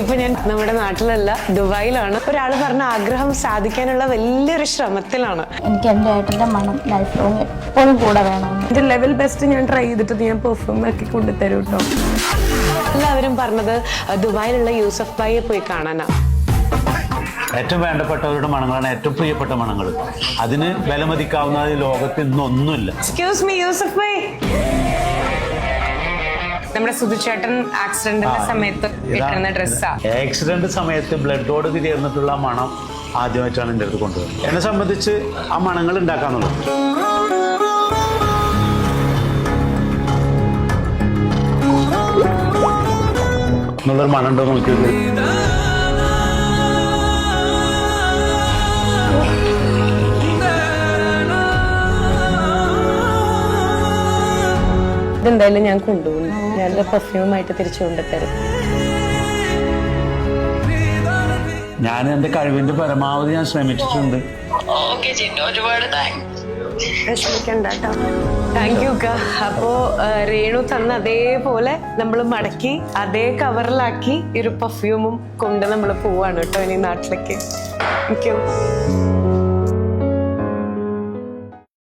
ഇപ്പൊ ഞാൻ നമ്മുടെ നാട്ടിലല്ല ദുബായിലാണ്. ഒരാൾ പറഞ്ഞ ആഗ്രഹം സാധിക്കാനുള്ള വലിയൊരു ശ്രമത്തിലാണ്. എനിക്ക് എന്റെ ഏട്ടന്റെ മണം ലൈഫ് ലോങ് എപ്പോഴും കൂടെ വേണം. എന്റെ ലെവൽ ബെസ്റ്റ് ഞാൻ ട്രൈ ചെയ്തിട്ട് ഞാൻ പെർഫ്യൂം ആക്കി കൊണ്ടുതരും കേട്ടോ എല്ലാവരും പറഞ്ഞത് ദുബായിലുള്ള യൂസഫ് ഭായിയെ പോയി കാണാനാ. ഏറ്റവും വേണ്ടപ്പെട്ടവരുടെ മണങ്ങളാണ് ഏറ്റവും പ്രിയപ്പെട്ട മണങ്ങൾ. അതിന് വിലമതിക്കാവുന്ന ലോകത്ത് ഇന്നൊന്നുമില്ല. എക്സ്ക്യൂസ് മീ യൂസഫ് ഭായ്. നമ്മുടെ സുധുചേട്ടൻ ആക്സിഡന്റിന്റെ സമയത്ത് കിട്ടുന്ന ഡ്രസ്സാണ് ആക്സിഡന്റ് സമയത്ത് ബ്ലഡോട് ചേർന്നിട്ടുള്ള മണം ആദ്യമായിട്ടാണ് എന്റെ അടുത്ത് കൊണ്ടുവരുന്നത്. എന്നെ സംബന്ധിച്ച് ആ മണങ്ങൾ ഉണ്ടാക്കാന്നുള്ളത്. എന്നുള്ളൊരു മണം ഉണ്ടോ നോക്കി ഇതെന്തായാലും ഞാൻ കൊണ്ടുപോകുന്നു. ഞാനത് പെർഫ്യൂമായിട്ട് തിരിച്ചു കൊണ്ടുതരും ഞാൻ എന്റെ കഴിവിന്റെ പരമാവധി ഞാൻ ശ്രമിച്ചിട്ടുണ്ട്. വിഷമിക്കണ്ട കേട്ടോ താങ്ക് യു അപ്പോ രേണു തന്ന അതേപോലെ നമ്മൾ മടക്കി അതേ കവറിലാക്കി ഒരു പെർഫ്യൂമും കൊണ്ട് നമ്മൾ പോവാണ് കേട്ടോ ഇനി നാട്ടിലേക്ക്. Thank you